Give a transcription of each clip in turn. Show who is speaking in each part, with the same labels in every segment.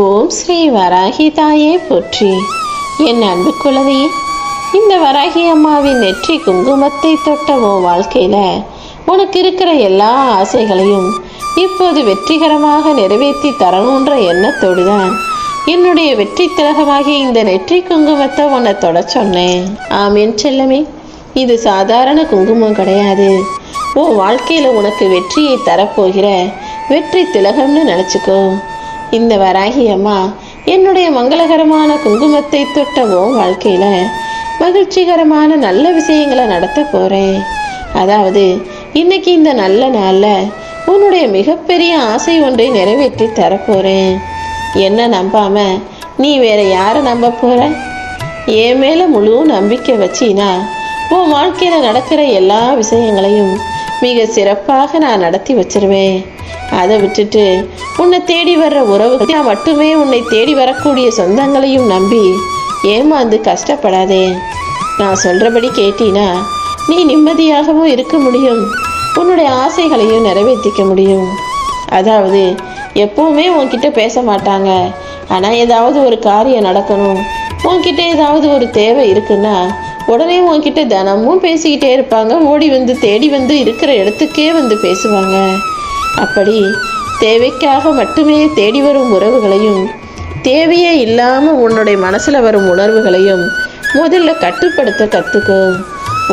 Speaker 1: ஓம் ஸ்ரீ வராகி தாயே போற்றி. என் அன்பு குழந்தையே இந்த வராகி அம்மாவின் நெற்றி குங்குமத்தை தொட்ட உன் வாழ்க்கையில உனக்கு இருக்கிற எல்லா ஆசைகளையும் இப்போது வெற்றிகரமாக நிறைவேற்றி தரணுன்ற எண்ணத்தோடு தான் என்னுடைய வெற்றி திலகமாகிய இந்த நெற்றி குங்குமத்தை உன்னை தொட சொன்னேன். ஆமீன் செல்லமே இது சாதாரண குங்குமம் கிடையாது. உன் வாழ்க்கையில் உனக்கு வெற்றியை தரப்போகிற வெற்றி திலகம்னு நினச்சிக்கோ. இந்த வராகி அம்மா என்னுடைய மங்களகரமான குங்குமத்தை தொட்ட உன் வாழ்க்கையில் மகிழ்ச்சிகரமான நல்ல விஷயங்களை நடத்த போகிறேன் அதாவது இன்னைக்கு இந்த நல்ல நாளில் உன்னுடைய மிகப்பெரிய ஆசை ஒன்றை நிறைவேற்றி தரப்போகிறேன் என்ன நம்பாம நீ வேற யாரை நம்ப போகிற என் மேலே முழு நம்பிக்கை வச்சினா உன் வாழ்க்கையில் நடக்கிற எல்லா விஷயங்களையும் மிக சிறப்பாக நான் நடத்தி வச்சிருவேன். அதை விட்டுட்டு உன்னை தேடி வர்ற உறவு மட்டுமே உன்னை தேடி வரக்கூடிய சொந்தங்களையும் நம்பி ஏமாந்து கஷ்டப்படாதே. நான் சொல்கிறபடி கேட்டினா நீ நிம்மதியாகவும் இருக்க முடியும். உன்னுடைய ஆசைகளையும் நிறைவேற்றிக்க முடியும். அதாவது எப்பவுமே உன்கிட்ட பேச மாட்டாங்க. ஆனால் ஏதாவது ஒரு காரியம் நடக்கணும். உன்கிட்ட ஏதாவது ஒரு தேவை இருக்குன்னா உடனே உன்கிட்ட தினமும் பேசிக்கிட்டே இருப்பாங்க. ஓடி வந்து தேடி வந்து இருக்கிற இடத்துக்கே வந்து பேசுவாங்க. அப்படி தேவைக்காக மட்டுமே தேடி வரும் உறவுகளையும் தேவையே இல்லாமல் உன்னுடைய மனசில் வரும் உணர்வுகளையும் முதல்ல கட்டுப்படுத்த கற்றுக்கோ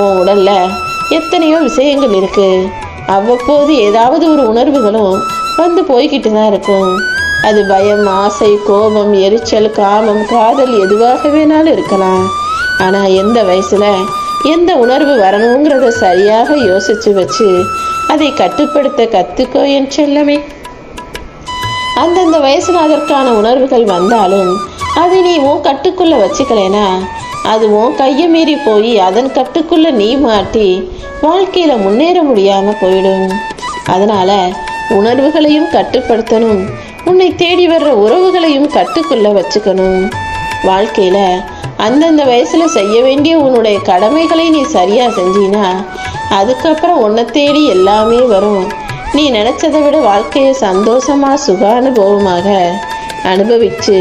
Speaker 1: உன் உடலில் எத்தனையோ விஷயங்கள் இருக்குது அவ்வப்போது ஏதாவது ஒரு உணர்வுகளும் வந்து போய்கிட்டு தான் இருக்கும். அது பயம் ஆசை கோபம் எரிச்சல் காமம் காதல் எதுவாக வேணாலும் இருக்கலாம். ஆனால் எந்த வயசில் எந்த உணர்வு வரணுங்கிறத சரியாக யோசித்து வச்சு அதை கட்டுப்படுத்த கத்துக்கோ என் செல்லமே. அந்தந்த வயசுல அதற்கான உணர்வுகள் வந்தாலும் அதை நீ உன் கட்டுக்குள்ள வச்சுக்கலைனா? அது உன் கையை மீறி போய் அதன் கட்டுக்குள்ள நீ மாட்டி வாழ்க்கையில முன்னேற முடியாம போயிடும். அதனால உணர்வுகளையும் கட்டுப்படுத்தணும். உன்னை தேடி வர்ற உறவுகளையும் கட்டுக்குள்ள வச்சுக்கணும். வாழ்க்கையில அந்தந்த வயசுல செய்ய வேண்டிய உன்னுடைய கடமைகளை நீ சரியா செஞ்சினா அதுக்கப்புறம் உன்னை தேடி எல்லாமே வரும். நீ நினைச்சதை விட வாழ்க்கையை சந்தோஷமா சுக அனுபவமாக அனுபவிச்சு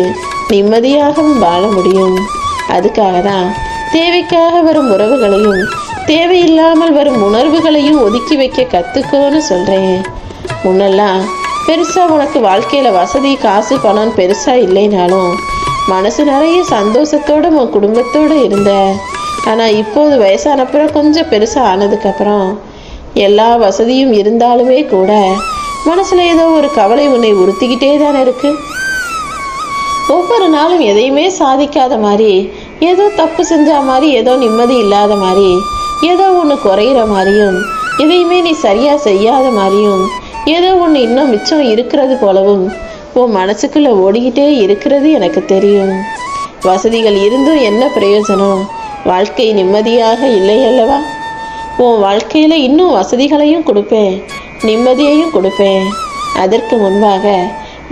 Speaker 1: நிம்மதியாகவும் வாழ முடியும். அதுக்காக தான் தேவைக்காக வரும் உறவுகளையும் தேவையில்லாமல் வரும் உணர்வுகளையும் ஒதுக்கி வைக்க கற்றுக்கோன்னு சொல்கிறேன் முன்னெல்லாம் பெருசாக உனக்கு வாழ்க்கையில் வசதி காசு பணம் பெருசாக இல்லைனாலும் மனசு நிறைய சந்தோஷத்தோடு உன் குடும்பத்தோடு இருந்த. ஆனால் இப்போது வயசானப்புறம் கொஞ்சம் பெருசாக ஆனதுக்கப்புறம் எல்லா வசதியும் இருந்தாலுமே கூட மனசில் ஏதோ ஒரு கவலை உன்னை உறுத்திக்கிட்டே தானே இருக்கு. ஒவ்வொரு நாளும் எதையுமே சாதிக்காத மாதிரி ஏதோ தப்பு செஞ்சா மாதிரி ஏதோ நிம்மதி இல்லாத மாதிரி ஏதோ ஒன்று குறையிற மாதிரியும் எதையுமே நீ சரியாக செய்யாத மாதிரியும் ஏதோ ஒன்று இன்னும் மிச்சம் இருக்கிறது போலவும் உன் மனசுக்குள்ளே ஓடிக்கிட்டே இருக்கிறது எனக்கு தெரியும். வசதிகள் இருந்தும் என்ன பிரயோஜனம்? வாழ்க்கை நிம்மதியாக இல்லை அல்லவா உன் வாழ்க்கையில் இன்னும் வசதிகளையும் கொடுப்பேன் நிம்மதியையும் கொடுப்பேன். அதற்கு முன்பாக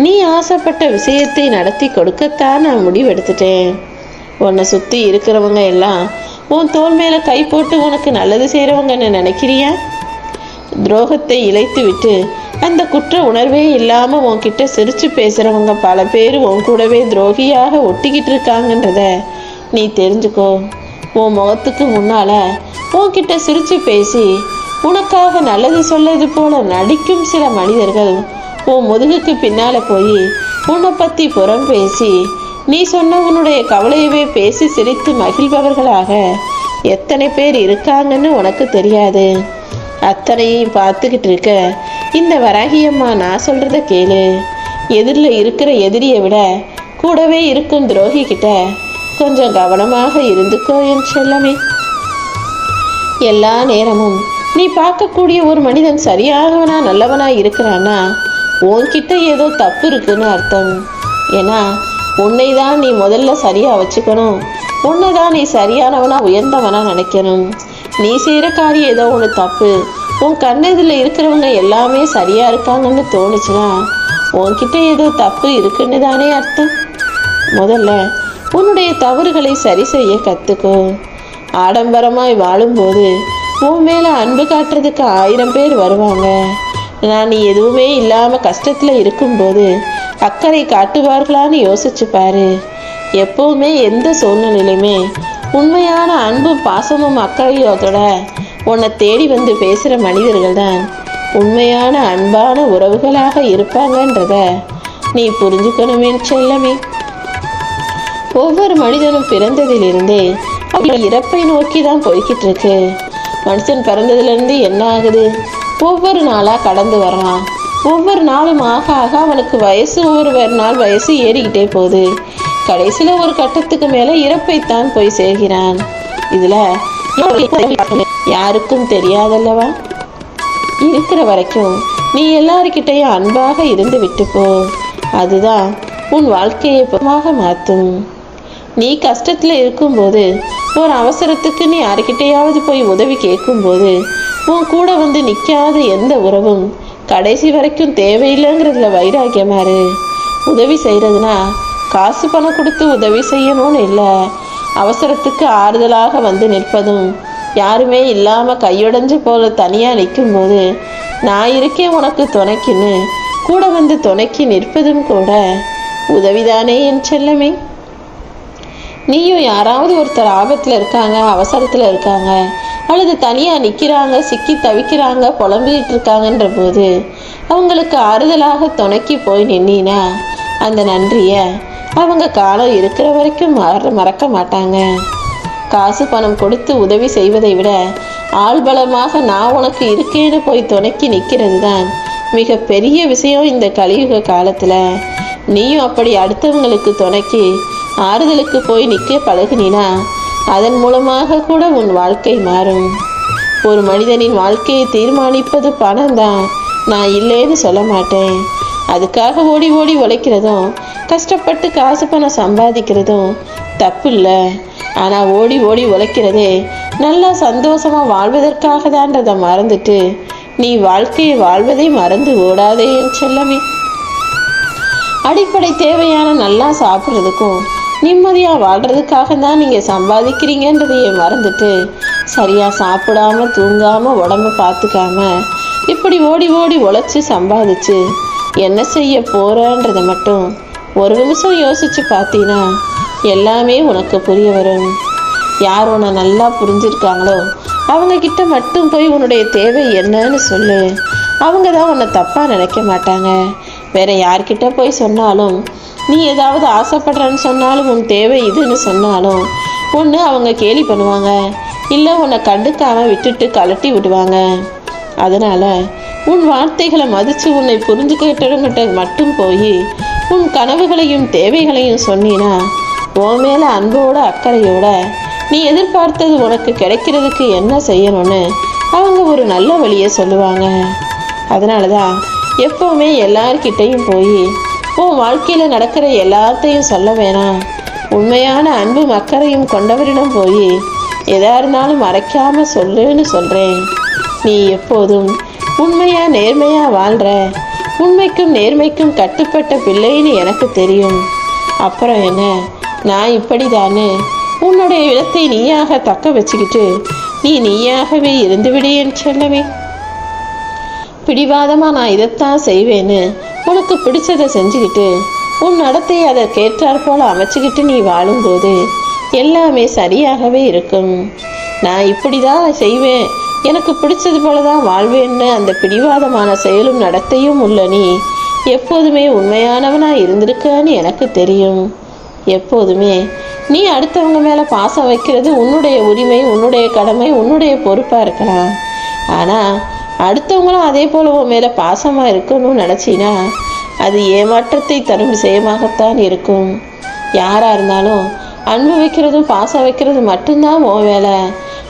Speaker 1: நீ ஆசைப்பட்ட விஷயத்தை நடத்தி கொடுக்கத்தான் நான் முடிவெடுத்துட்டேன். உன்னை சுற்றி இருக்கிறவங்க எல்லாம் உன் தோல் மேலே கை போட்டு உனக்கு நல்லது செய்கிறவங்கன்னு நினைக்கிறியா? துரோகத்தை இழைத்து விட்டு அந்த குற்ற உணர்வே இல்லாமல் உன்கிட்ட சிரித்து பேசுகிறவங்க பல பேர் உன் கூடவே துரோகியாக ஒட்டிக்கிட்டு இருக்காங்கன்றத நீ தெரிஞ்சுக்கோ. உன் முகத்துக்கு முன்னால உன்கிட்ட சிரிச்சு பேசி உனக்காக நல்லது சொல்லது போல நடிக்கும் சில மனிதர்கள் உன் முதுகுக்கு பின்னால போய் உன்னை பத்தி புறம் பேசி நீ சொன்ன உன்னுடைய கவலையவே பேசி சிரித்து மகிழ்பவர்களாக எத்தனை பேர் இருக்காங்கன்னு உனக்கு தெரியாது. அத்தனையும் பார்த்துக்கிட்டு இருக்க இந்த வராகியம்மா நான் சொல்றத கேளு. எதிரில் இருக்கிற எதிரியை விட கூடவே இருக்கும் துரோகி கிட்ட கொஞ்சம் கவனமாக இருந்துக்கோ என் செல்லமே. எல்லா நேரமும் நீ பார்க்கக்கூடிய ஒரு மனிதன் சரியாகவனா நல்லவனா இருக்கிறான்னா உன்கிட்ட ஏதோ தப்பு இருக்குன்னு அர்த்தம். ஏன்னா உன்னை தான் நீ முதல்ல சரியாக வச்சுக்கணும். உன்னை தான் நீ சரியானவனா உயர்ந்தவனா நினைக்கணும். நீ செய்கிற காரியம் ஏதோ ஒன்று தப்பு. உன் கண்ணதில் இருக்கிறவங்க எல்லாமே சரியாக இருக்காங்கன்னு தோணுச்சுன்னா உன்கிட்ட ஏதோ தப்பு இருக்குன்னு தானே அர்த்தம். முதல்ல உன்னுடைய தவறுகளை சரி செய்ய கற்றுக்கோ ஆடம்பரமாய் வாழும்போது உன் மேலே அன்பு காட்டுறதுக்கு ஆயிரம் பேர் வருவாங்க. நான் நீ எதுவுமே இல்லாமல் கஷ்டத்தில் இருக்கும்போது அக்கறை காட்டுவார்களான்னு யோசிச்சு பாரு. எப்பவுமே எந்த சூழ்நிலையிலுமே உண்மையான அன்பும் பாசமும் அக்கறையோட உன்னை தேடி வந்து பேசுகிற மனிதர்கள் தான் உண்மையான அன்பான உறவுகளாக இருப்பாங்கன்றத நீ புரிஞ்சுக்கணுமே செல்லமே. ஒவ்வொரு மனிதனும் பிறந்ததிலிருந்தே அவங்க இறப்பை நோக்கி தான் போய்கிட்டு இருக்கு மனுஷன் பிறந்ததுலேருந்து என்ன ஆகுது ஒவ்வொரு நாளாக கடந்து வர்றான். ஒவ்வொரு நாளும் ஆக ஆக அவனுக்கு வயசு ஒவ்வொரு நாள் வயசு ஏறிக்கிட்டே போகுது. கடைசியில் ஒரு கட்டத்துக்கு மேலே இறப்பைத்தான் போய் சேர்கிறான். இதில் யாருக்கும் தெரியாதல்லவா? இருக்கிற வரைக்கும் நீ எல்லாருக்கிட்டையும் அன்பாக இருந்து விட்டு போ அதுதான் உன் வாழ்க்கையை பொதுவாக மாற்றும். நீ கஷ்டத்தில் இருக்கும்போது ஒரு அவசரத்துக்கு நீ யாருக்கிட்டையாவது போய் உதவி கேட்கும்போது உன் கூட வந்து நிற்காத எந்த உறவும் கடைசி வரைக்கும் தேவையில்லைங்கிறதுல வைராக்கியமாரு உதவி செய்கிறதுனா காசு பணம் கொடுத்து உதவி செய்யணும்னு இல்லை. அவசரத்துக்கு ஆறுதலாக வந்து நிற்பதும் யாருமே இல்லாமல் கையொடைஞ்சு போல தனியாக நிற்கும்போது நான் இருக்கேன் உனக்கு துணைக்குன்னு கூட வந்து துணைக்கு நிற்பதும் கூட உதவிதானே என் செல்லமே. நீயும் யாராவது ஒருத்தர் ஆபத்தில் இருக்காங்க அவசரத்தில் இருக்காங்க அல்லது தனியாக நிற்கிறாங்க சிக்கி தவிக்கிறாங்க புலம்பிக்கிட்டு இருக்காங்கன்ற போது அவங்களுக்கு ஆறுதலாக துணைக்கி போய் நின்னா அந்த நன்றியை அவங்க காலம் இருக்கிற வரைக்கும் மற மறக்க மாட்டாங்க. காசு பணம் கொடுத்து உதவி செய்வதை விட ஆள்பலமாக நான் உனக்கு இருக்கேன்னு போய் துணைக்கி நிற்கிறது தான் மிக பெரிய விஷயம் இந்த கலியுக காலத்தில். நீயும் அப்படி அடுத்தவங்களுக்கு துணைக்கி ஆறுதலுக்கு போய் நிற்க பழகுனினா அதன் மூலமாக கூட உன் வாழ்க்கை மாறும். ஒரு மனிதனின் வாழ்க்கையை தீர்மானிப்பது பணம் தான் நான் இல்லைன்னு சொல்ல மாட்டேன். அதுக்காக ஓடி ஓடி உழைக்கிறதும் கஷ்டப்பட்டு காசு பணம் சம்பாதிக்கிறதும் தப்பு இல்லை ஆனால் ஓடி ஓடி உழைக்கிறதே நல்லா சந்தோஷமாக வாழ்வதற்காக தான்றதை மறந்துட்டு நீ வாழ்க்கையை வாழ்வதை மறந்து ஓடாதே என் செல்லமே. அடிப்படை தேவையான நல்லா சாப்பிட்றதுக்கும் நிம்மதியாக வாழ்கிறதுக்காக தான் நீங்கள் சம்பாதிக்கிறீங்கன்றதையே மறந்துட்டு சரியாக சாப்பிடாம தூங்காமல் உடம்ப பார்த்துக்காம இப்படி ஓடி ஓடி உழைச்சி சம்பாதிச்சு என்ன செய்ய போகிறன்றதை மட்டும் ஒரு நிமிஷம் யோசித்து பார்த்தீங்கன்னா எல்லாமே உனக்கு புரிய வரும். யார் உன்னை நல்லா புரிஞ்சிருக்காங்களோ அவங்க கிட்ட மட்டும் போய் உன்னுடைய தேவை என்னன்னு சொல்லு. அவங்க தான் உன்னை தப்பாக நினைக்க மாட்டாங்க. வேற யார்கிட்ட போய் சொன்னாலும் நீ ஏதாவது ஆசைப்படுறன்னு சொன்னாலும் உன் தேவை இதுன்னு சொன்னாலும் ஒன்று அவங்க கேலி பண்ணுவாங்க. இல்லை உன்னை கண்டுக்காம விட்டுட்டு கலட்டி விடுவாங்க. அதனால் உன் வார்த்தைகளை மதித்து உன்னை புரிஞ்சுக்கிட்டவங்கிட்ட மட்டும் போய் உன் கனவுகளையும் தேவைகளையும் சொன்னீனா உன் மேலே அன்போட அக்கறையோட நீ எதிர்பார்த்தது உனக்கு கிடைக்கிறதுக்கு என்ன செய்யணும்னு அவங்க ஒரு நல்ல வழியை சொல்லுவாங்க. அதனால தான் எப்போவுமே எல்லார்கிட்டையும் போய் உன் வாழ்க்கையில் நடக்கிற எல்லாத்தையும் சொல்ல வேணாம். உண்மையான அன்பு மக்களையும் கொண்டவரிடம் போய் எதா இருந்தாலும் மறைக்காம சொல்லுன்னு சொல்கிறேன் நீ எப்போதும் உண்மையா நேர்மையா வாழ்ற. உண்மைக்கும் நேர்மைக்கும் கட்டுப்பட்ட பிள்ளைன்னு எனக்கு தெரியும். அப்புறம் என்ன? நான் இப்படிதானே? உன்னுடைய இடத்தை நீயாக தக்க வச்சுக்கிட்டு நீ நீயாகவே இருந்துவிடு சொல்லவே. பிடிவாதமா பிடிவாதமாக நான் இதைத்தான் செய்வேன்னு உனக்கு பிடிச்சதை செஞ்சுக்கிட்டு உன் நடத்தையை அதற்கேற்றாற் போல அமைச்சுக்கிட்டு நீ வாழும்போது எல்லாமே சரியாகவே இருக்கும். நான் இப்படி தான் செய்வேன். எனக்கு பிடிச்சது போல தான் வாழ்வேன்னு அந்த பிடிவாதமான செயலும் நடத்தையும் உள்ள நீ எப்போதுமே உண்மையானவனாக இருந்திருக்கன்னு எனக்கு தெரியும். எப்போதுமே நீ அடுத்தவங்க மேலே பாசம் வைக்கிறது உன்னுடைய உரிமை உன்னுடைய கடமை உன்னுடைய பொறுப்பாக இருக்கலாம். ஆனால் அடுத்தவங்களும் அதே போல் உன் மேலே பாசமாக இருக்கணும்னு நினச்சினா அது ஏமாற்றத்தை தரும் விஷயமாகத்தான் இருக்கும். யாராக இருந்தாலும் அன்பு வைக்கிறதும் பாசம் வைக்கிறதும் மட்டும்தான் உன் வேலை.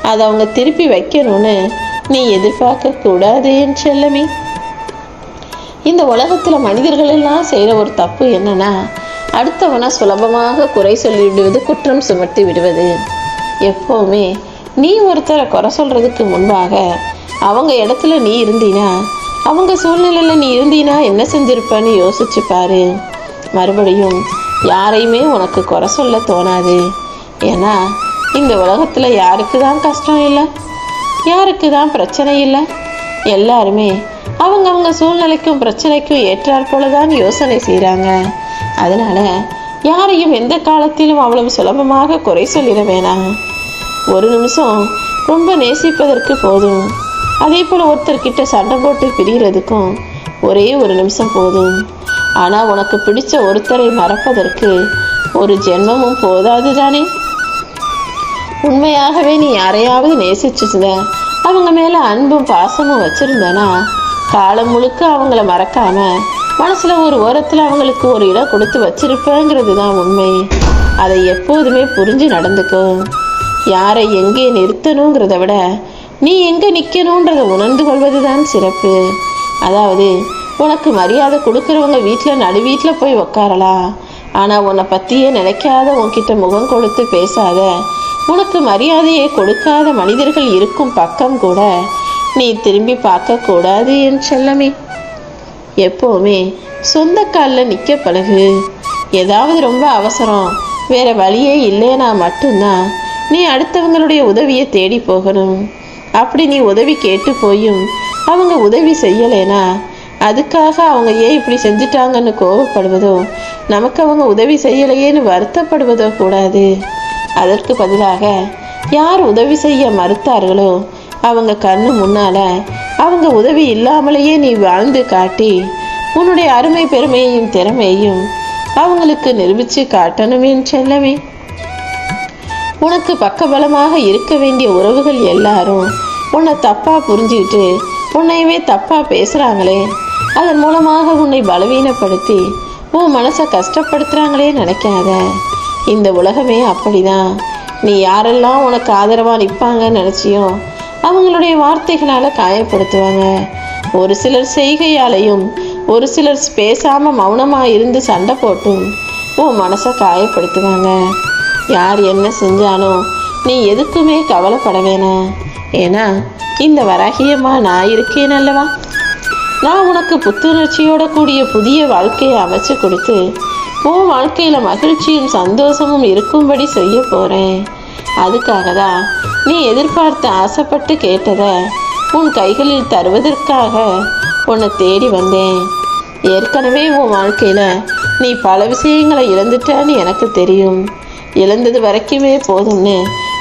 Speaker 1: அதை அவங்க திருப்பி வைக்கணும்னு நீ எதிர்பார்க்க கூடாது என் செல்லமே. இந்த உலகத்தில் மனிதர்கள் எல்லாம் செய்கிற ஒரு தப்பு என்னன்னா அடுத்தவனை சுலபமாக குறை சொல்லி விடுவது குற்றம் சுமத்தி விடுவது. எப்போவுமே நீ ஒருத்தரை குறை சொல்கிறதுக்கு முன்பாக அவங்க இடத்துல நீ இருந்தீனா அவங்க சூழ்நிலையில் நீ இருந்தீனா என்ன செஞ்சிருப்பன்னு யோசிச்சு பாரு. மறுபடியும் யாரையுமே உனக்கு குறை சொல்ல தோணாது. ஏன்னா இந்த உலகத்தில் யாருக்கு தான் கஷ்டம் இல்லை? யாருக்கு தான் பிரச்சனை இல்லை? எல்லாருமே அவங்க அவங்க சூழ்நிலைக்கும் பிரச்சனைக்கும் ஏற்றாற் போலதான் யோசனை செய்கிறாங்க அதனால யாரையும் எந்த காலத்திலும் அவ்வளவு சுலபமாக குறை சொல்லிட வேணாம். ஒரு நிமிஷம் ரொம்ப நேசிப்பதற்கு போதும். அதே போல் ஒருத்தர்கிட்ட சண்டை போட்டு பிரியறதுக்கும் ஒரே ஒரு நிமிஷம் போதும். ஆனால் உனக்கு பிடிச்ச ஒருத்தரை மறப்பதற்கு ஒரு ஜென்மமும் போதாது தானே உண்மையாகவே நீ யாரையாவது நேசிச்சிருந்த அவங்க மேலே அன்பும் பாசமும் வச்சுருந்தனா காலம் முழுக்க அவங்கள மறக்காம மனசில் ஒரு ஓரத்தில் அவங்களுக்கு ஒரு இடம் கொடுத்து வச்சிருப்பேங்கிறது தான் உண்மை. அதை எப்போதுமே புரிஞ்சு நடந்துக்கும் யாரை எங்கே நிறுத்தணுங்கிறத விட நீ எங்கே நிற்கணுன்றதை உணர்ந்து கொள்வது தான் சிறப்பு. அதாவது உனக்கு மரியாதை கொடுக்குறவங்க வீட்டில் நடு வீட்டில் போய் உக்காரலாம் ஆனால் உன்னை பற்றியே நினைக்காத உன்கிட்ட முகம் கொடுத்து பேசாத உனக்கு மரியாதையை கொடுக்காத மனிதர்கள் இருக்கும் பக்கம் கூட நீ திரும்பி பார்க்கக்கூடாது என் செல்லமே. எப்போவுமே சொந்த காலில் நிற்க பழகு. ஏதாவது ரொம்ப அவசரம் வேற வழியே இல்லைனா மட்டும்தான் நீ அடுத்தவங்களுடைய உதவியை தேடி போகணும். அப்படி நீ உதவி கேட்டு போயும். அவங்க உதவி செய்யலைனா? அதுக்காக அவங்க ஏன் இப்படி செஞ்சிட்டாங்கன்னு கோவப்படுவதோ நமக்கு அவங்க உதவி செய்யலையேன்னு வருத்தப்படுவதோ கூடாது. அதற்கு பதிலாக யார் உதவி செய்ய மறுத்தார்களோ அவங்க கண்ணு முன்னால அவங்க உதவி இல்லாமலேயே நீ வாழ்ந்து காட்டி உன்னுடைய அருமை பெருமையையும் திறமையையும் அவங்களுக்கு நிரூபித்து காட்டணுமே செல்லவே உனக்கு பக்கபலமாக இருக்க வேண்டிய உறவுகள் எல்லாரும் உன்னை தப்பா புரிஞ்சுக்கிட்டு உன்னையவே தப்பா பேசுறாங்களே. அதன் மூலமாக உன்னை பலவீனப்படுத்தி உன் மனசை கஷ்டப்படுத்துறாங்களே நினைக்காத. இந்த உலகமே அப்படிதான். நீ யாரெல்லாம் உனக்கு ஆதரவாக நிற்பாங்கன்னு நினச்சியோ அவங்களுடைய வார்த்தைகளால் காயப்படுத்துவாங்க. ஒரு சிலர் செய்கையாலையும் ஒரு சிலர் பேசாமல் மௌனமாக இருந்து சண்டை போட்டும் உன் மனசை காயப்படுத்துவாங்க. யார் என்ன செஞ்சாலும் நீ எதுக்குமே கவலைப்பட வேணாம். ஏன்னா இந்த வராகியம்மா நான் இருக்கேன் அல்லவா? நான் உனக்கு புத்துணர்ச்சியோட கூடிய புதிய வாழ்க்கையை அமைச்சு கொடுத்து உன் வாழ்க்கையில் மகிழ்ச்சியும் சந்தோஷமும் இருக்கும்படி செய்ய போகிறேன் அதுக்காக தான் நீ எதிர்பார்த்து ஆசைப்பட்டு கேட்டதை உன் கைகளில் தருவதற்காக உன்னை தேடி வந்தேன். ஏற்கனவே உன் வாழ்க்கையில் நீ பல விஷயங்களை இழந்துட்டான்னு எனக்கு தெரியும். எழுந்தது வரைக்குமே போதும்னு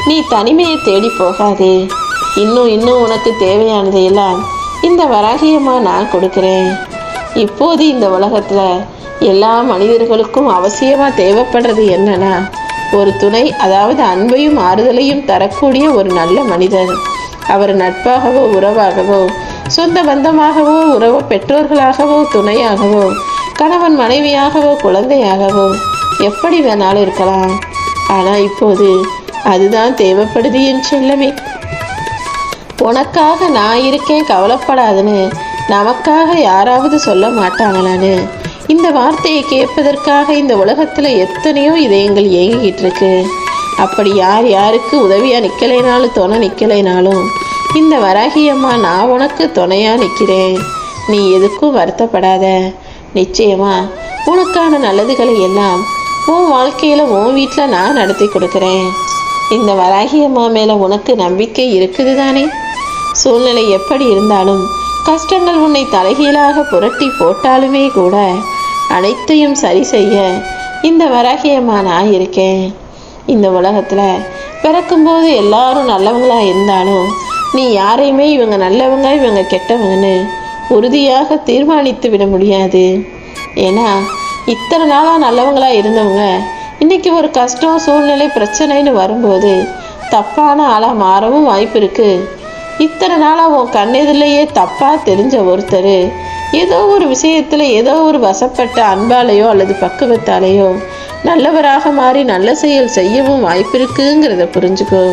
Speaker 1: நீ தனிமையை தேடி போகாதே. இன்னும் இன்னும் உனக்கு தேவையானதையெல்லாம் இந்த வராகியமாக நான் கொடுக்குறேன். இப்போது இந்த உலகத்தில் எல்லா மனிதர்களுக்கும் அவசியமாக தேவைப்படுறது என்னன்னா ஒரு துணை அதாவது அன்பையும் ஆறுதலையும் தரக்கூடிய ஒரு நல்ல மனிதர் அவர் நட்பாகவோ உறவாகவோ சொந்த பந்தமாகவோ உறவு பெற்றோர்களாகவோ துணையாகவோ கணவன் மனைவியாகவோ குழந்தையாகவோ எப்படி வேணாலும் இருக்கலாம். ஆனால் இப்போது அதுதான் தேவைப்படுது என் செல்லமே உனக்காக நான் இருக்கேன் கவலைப்படாதுன்னு நமக்காக யாராவது சொல்ல மாட்டாங்களான்னு இந்த வார்த்தையை கேட்பதற்காக இந்த உலகத்தில் எத்தனையோ இதயங்கள் ஏங்கிக்கிட்டு இருக்கு அப்படி யார் யாருக்கு உதவியாக நிற்கலைனாலும் துணை நிற்கலைனாலும் இந்த வராகியம்மா நான் உனக்கு துணையாக நிற்கிறேன் நீ எதுக்கும் வருத்தப்படாத. நிச்சயமா உனக்கான நல்லதுகளை எல்லாம் உன் வாழ்க்கையில் உன் வீட்டில் நான் நடத்தி கொடுக்குறேன். இந்த வராகியம்மா மேலே உனக்கு நம்பிக்கை இருக்குது தானே? சூழ்நிலை எப்படி இருந்தாலும் கஷ்டங்கள் உன்னை தலைகீழாக புரட்டி போட்டாலுமே கூட அனைத்தையும் சரி செய்ய இந்த வராகியம்மா நான் இருக்கேன். இந்த உலகத்தில் பிறக்கும்போது எல்லாரும் நல்லவங்களாக இருந்தாலும் நீ யாரையுமே இவங்க நல்லவங்க இவங்க கெட்டவங்கன்னு உறுதியாக தீர்மானித்து விட முடியாது. ஏன்னா இத்தனை நாளாக நல்லவங்களாக இருந்தவங்க இன்னைக்கு ஒரு கஷ்டம் சூழ்நிலை பிரச்சனைன்னு வரும்போது தப்பான ஆளாக மாறவும் வாய்ப்பு இருக்கு. இத்தனை நாளாக உன் கண்ணெதிரிலேயே தப்பாக தெரிஞ்ச ஒருத்தர் ஏதோ ஒரு விஷயத்தில் ஏதோ ஒரு வசப்பட்ட அன்பாலேயோ அல்லது பக்குவத்தாலேயோ நல்லவராக மாறி நல்ல செயல் செய்யவும் வாய்ப்பு இருக்குங்கிறத புரிஞ்சுக்கோ.